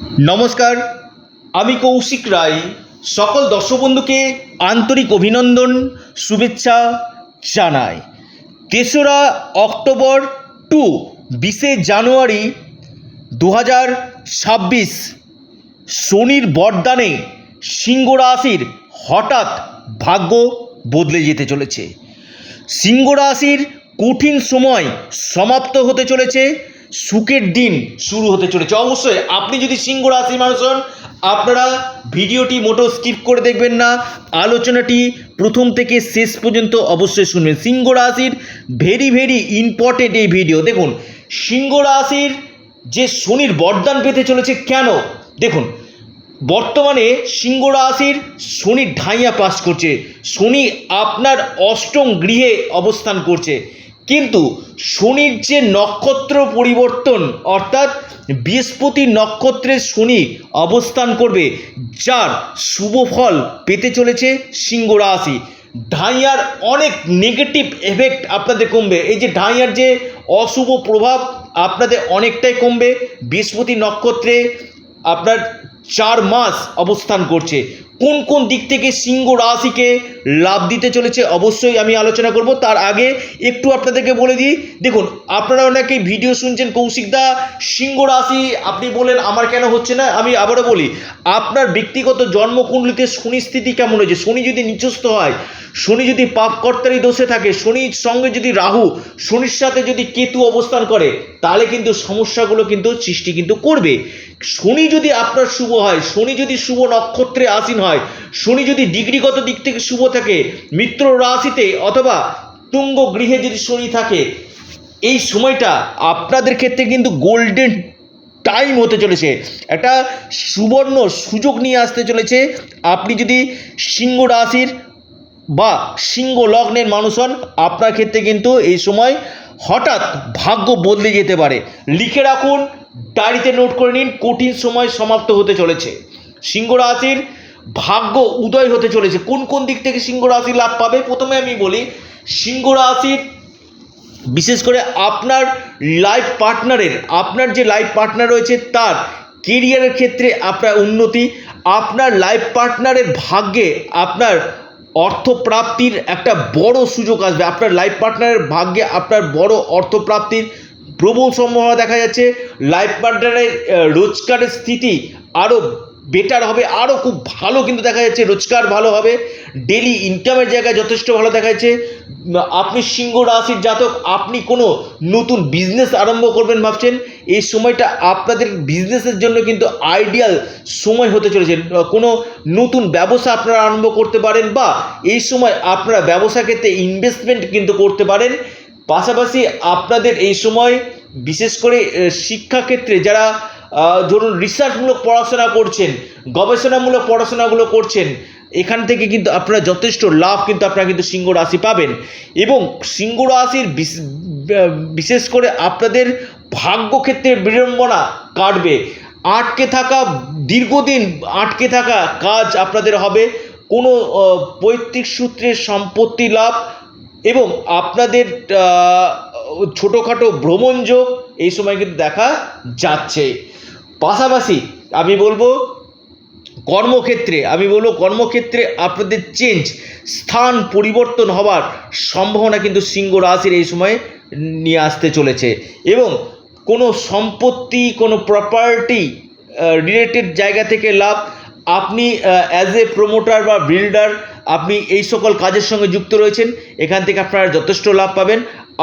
নমস্কার, আমি কৌশিক রায়। সকল দর্শক বন্ধুকে আন্তরিক অভিনন্দন, শুভেচ্ছা জানাই। তেসরা অক্টোবর টু, বিশে জানুয়ারি দু হাজার ছাব্বিশ, শনির বরদানে সিংহ রাশির হঠাৎ ভাগ্য বদলে যেতে চলেছে। সিংহ রাশির কঠিন সময় সমাপ্ত হতে চলেছে। সুখের দিন শুরু হতে চলেছে। অবশ্যই আপনি যদি সিংহ রাশির মানুষ হন, আপনারা ভিডিওটি মোটো স্কিপ করে দেখবেন না। আলোচনাটি প্রথম থেকে শেষ পর্যন্ত অবশ্যই শুনবেন। সিংহ রাশির ভেরি ভেরি ইম্পর্টেন্ট এই ভিডিও দেখুন, সিংহ রাশির যে শনির বরদান পেতে চলেছে কেন? দেখুন, বর্তমানে সিংহ রাশির শনি ঢাইয়া পাস করছে। শনি আপনার অষ্টম গৃহে অবস্থান করছে। কিন্তু শনির যে নক্ষত্র পরিবর্তন, অর্থাৎ বৃহস্পতি নক্ষত্রের শনি অবস্থান করবে, যার শুভ ফল পেতে চলেছে সিংহ রাশি। ঢাইয়ার অনেক নেগেটিভ এফেক্ট আপনাদের কমবে। এই যে ঢাইয়ার যে অশুভ প্রভাব আপনাদের অনেকটাই কমবে। বৃহস্পতি নক্ষত্রে আপনার চার মাস অবস্থান করছে। কোন কোন দিক থেকে সিংহ রাশিকে লাভ দিতে চলেছে অবশ্যই আমি আলোচনা করব। তার আগে একটু আপনাদেরকে বলে দিই, দেখুন, আপনারা অনেকেই ভিডিও শুনছেন কৌশিকদা সিংহ রাশি, আপনি বলেন আমার কেন হচ্ছে না, আমি আবারও বলি, আপনার ব্যক্তিগত জন্মকুণ্ডলিতে শনি স্থিতি কেমন হয়েছে শনি যদি নিচস্থ হয়, শনি যদি পাপকর্তারি দোষে থাকে, শনির সঙ্গে যদি রাহু, শনির সাথে যদি কেতু অবস্থান করে, তাহলে কিন্তু সমস্যাগুলো কিন্তু সৃষ্টি কিন্তু করবে। শনি যদি আপনার শুভ হয়, শনি যদি শুভ নক্ষত্রে আসীন হয় শনি যদি ডিগ্রিগত দিক থেকে শুভ থাকে, মিত্র রাশিতে অথবা তুঙ্গ গৃহে যদি শনি থাকে, এই সময়টা আপনাদের ক্ষেত্রে কিন্তু গোল্ডেন টাইম হতে চলেছে। একটা সুবর্ণ সুযোগ নিয়ে আসতে চলেছে। আপনি যদি সিংহ রাশির বা সিংহ লগ্নের মানুষ হন, আপনার ক্ষেত্রে কিন্তু এই সময় হঠাৎ ভাগ্য বদলে যেতে পারে। লিখে রাখুন ডায়েরিতে নোট করে নিন, কঠিন সময় সমাপ্ত হতে চলেছে। সিংহ রাশির ভাগ্য উদয় হতে চলেছে। কোন কোন দিক থেকে সিংহ রাশি লাভ পাবে? প্রথমে আমি বলি, সিংহ রাশির বিশেষ করে আপনার লাইফ পার্টনারের আপনার যে লাইফ পার্টনার রয়েছে তার কেরিয়ারের ক্ষেত্রে আপনার উন্নতি, আপনার লাইফ পার্টনারের ভাগ্যে আপনার অর্থপ্রাপ্তির একটা বড় সুযোগ আসবে। আপনার লাইফ পার্টনারের ভাগ্যে আপনার বড় অর্থপ্রাপ্তির প্রবল সম্ভাবনা দেখা যাচ্ছে। লাইফ পার্টনারের রোজগারের স্থিতি আরও বেটার হবে, আরও খুব ভালো কিন্তু দেখা যাচ্ছে, রোজগার ভালো হবে ডেলি ইনকামের জায়গায় যথেষ্ট ভালো দেখা যাচ্ছে। আপনি সিংহ রাশির জাতক, আপনি কোনো নতুন বিজনেস আরম্ভ করবেন ভাবছেন, এই সময়টা আপনাদের বিজনেসের জন্য কিন্তু আইডিয়াল সময় হতে চলেছে। কোনো নতুন ব্যবসা আপনারা আরম্ভ করতে পারেন বা এই সময় আপনারা ব্যবসা ক্ষেত্রে ইনভেস্টমেন্ট কিন্তু করতে পারেন। পাশাপাশি আপনাদের এই সময় বিশেষ করে শিক্ষাক্ষেত্রে যারা ধরুন রিসার্চমূলক পড়াশোনা করছেন, গবেষণামূলক পড়াশোনাগুলো করছেন, এখান থেকে কিন্তু আপনারা যথেষ্ট লাভ কিন্তু আপনারা কিন্তু সিংহ রাশি পাবেন। এবং সিংহ রাশির বিশেষ করে আপনাদের ভাগ্যক্ষেত্রে বিড়ম্বনা কাটবে। আটকে থাকা, দীর্ঘদিন আটকে থাকা কাজ আপনাদের হবে। কোনো পৈতৃক সূত্রে সম্পত্তি লাভ এবং আপনাদের ছোটোখাটো ভ্রমণযোগ এই সময় কিন্তু দেখা যাচ্ছে। পাশাপাশি আমি বলব কর্মক্ষেত্রে, আমি বলব কর্মক্ষেত্রে আপনাদের চেঞ্জ স্থান পরিবর্তন হওয়ার সম্ভাবনা কিন্তু সিংহ রাশির এই সময়ে নিয়ে আসতে চলেছে। এবং কোনো সম্পত্তি, কোনো প্রপার্টি রিলেটেড জায়গা থেকে লাভ, আপনি অ্যাজ এ প্রমোটার বা বিল্ডার আপনি এই সকল কাজের সঙ্গে যুক্ত রয়েছেন, এখান থেকে আপনারা যথেষ্ট লাভ পাবেন।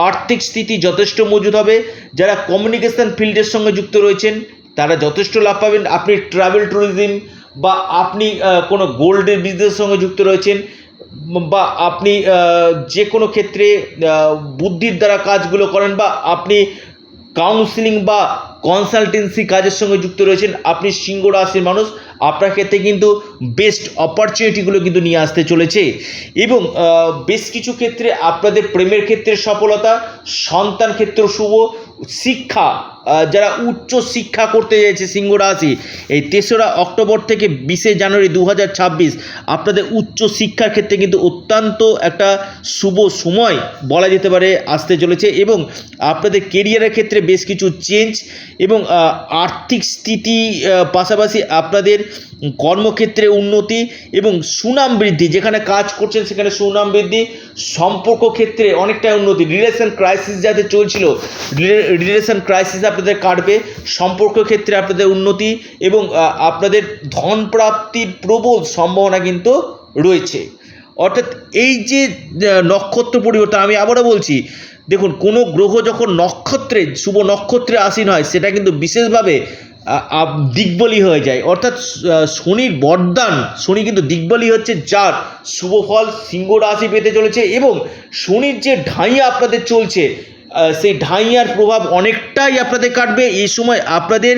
আর্থিক স্থিতি যথেষ্ট মজুদ হবে। যারা কমিউনিকেশন ফিল্ডের সঙ্গে যুক্ত রয়েছেন তারা যথেষ্ট লাভ পাবেন। আপনি ট্রাভেল ট্যুরিজম বা আপনি কোনো গোল্ডের বিজনেসের সঙ্গে যুক্ত রয়েছেন বা আপনি যে কোনো ক্ষেত্রে বুদ্ধির দ্বারা কাজগুলো করেন বা আপনি কাউন্সিলিং বা কনসালটেন্সি কাজের সঙ্গে যুক্ত রয়েছেন, আপনি সিংহ রাশির মানুষ, আপনার ক্ষেত্রে কিন্তু বেস্ট অপরচুনিটিগুলো কিন্তু নিয়ে আসতে চলেছে। এবং বেশ কিছু ক্ষেত্রে আপনাদের প্রেমের ক্ষেত্রে সফলতা, সন্তান ক্ষেত্র শুভ, শিক্ষা যারা উচ্চ শিক্ষা করতে চাইছে সিংহ রাশি, এই তেসরা অক্টোবর থেকে বিশে জানুয়ারি দু হাজার ছাব্বিশ, আপনাদের উচ্চ শিক্ষার ক্ষেত্রে কিন্তু অত্যন্ত একটা শুভ সময় বলা যেতে পারে, আসতে চলেছে এবং আপনাদের কেরিয়ারের ক্ষেত্রে বেশ কিছু চেঞ্জ এবং আর্থিক স্থিতি পাশাপাশি আপনাদের কর্মক্ষেত্রে উন্নতি এবং সুনাম বৃদ্ধি, যেখানে কাজ করছেন সেখানে সুনাম বৃদ্ধি, সম্পর্ক ক্ষেত্রে অনেকটা উন্নতি রিলেশন ক্রাইসিস যাতে চলছিল রিলেশন ক্রাইসিস আপনাদের কাটবে, সম্পর্ক ক্ষেত্রে আপনাদের উন্নতি এবং আপনাদের ধন প্রাপ্তির প্রবল সম্ভাবনা কিন্তু রয়েছে। অর্থাৎ এই যে নক্ষত্র পরিবর্তন, আমি আবারও বলছি, দেখুন, কোনো গ্রহ যখন নক্ষত্রে, শুভ নক্ষত্রে আসীন হয়, সেটা কিন্তু বিশেষভাবে দিগ্বলী হয়ে যায়। অর্থাৎ শনির বরদান, শনি কিন্তু দিগ্বলী হচ্ছে যার শুভ ফল সিংহ রাশি পেতে চলেছে এবং শনির যে ঢাইয়া আপনাদের চলছে সেই ঢাইয়ার প্রভাব অনেকটাই আপনাদের কাটবে। এই সময় আপনাদের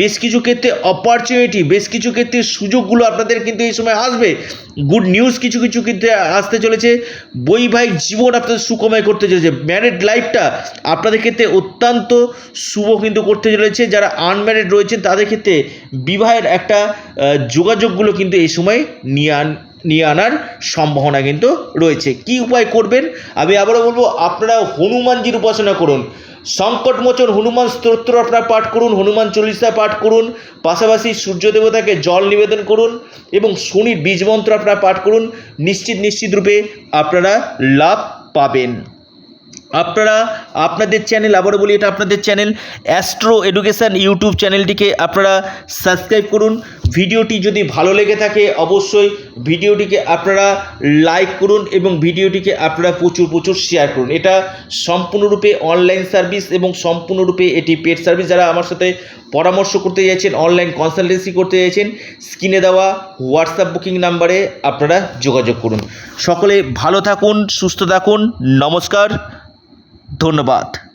বেশ কিছু ক্ষেত্রে অপরচুনিটি বেশ কিছু ক্ষেত্রে সুযোগগুলো আপনাদের কিন্তু এই সময় আসবে। গুড নিউজ কিছু কিছু ক্ষেত্রে আসতে চলেছে। বৈবাহিক জীবন আপনাদের সুখময় করতে চলেছে। ম্যারিড লাইফটা আপনাদের ক্ষেত্রে অত্যন্ত শুভ কিন্তু করতে চলেছে। যারা আনম্যারিড রয়েছেন, তাদের ক্ষেত্রে বিবাহের একটা যোগাযোগগুলো কিন্তু এই সময় নিয়ে আন নিয়ে আনার সম্ভাবনা কিন্তু রয়েছে। কি উপায় করবেন? আমি আবারও বলব, আপনারা হনুমানজির উপাসনা করুন। সংকটমোচন হনুমান স্তোত্র আপনারা পাঠ করুন, হনুমান চল্লিশা পাঠ করুন, পাশাপাশি সূর্য দেবতাকে জল নিবেদন করুন এবং শনির বীজ মন্ত্র আপনারা পাঠ করুন। নিশ্চিত নিশ্চিত রূপে আপনারা লাভ পাবেন। আপনারা আপনাদের চ্যানেল, আবারও বলি, এটা আপনাদের চ্যানেল অ্যাস্ট্রো এডুকেশান ইউটিউব চ্যানেলটিকে আপনারা সাবস্ক্রাইব করুন। ভিডিওটি যদি ভালো লেগে থাকে, অবশ্যই ভিডিওটিকে আপনারা লাইক করুন এবং ভিডিওটিকে আপনারা প্রচুর প্রচুর শেয়ার করুন। এটা সম্পূর্ণরূপে অনলাইন সার্ভিস এবং সম্পূর্ণরূপে এটি পেড সার্ভিস যারা আমার সাথে পরামর্শ করতে চাইছেন অনলাইন কনসালটেন্সি করতে চাইছেন স্ক্রিনে দেওয়া হোয়াটসঅ্যাপ বুকিং নাম্বারে আপনারা যোগাযোগ করুন। সকলে ভালো থাকুন, সুস্থ থাকুন। নমস্কার, ধন্যবাদ।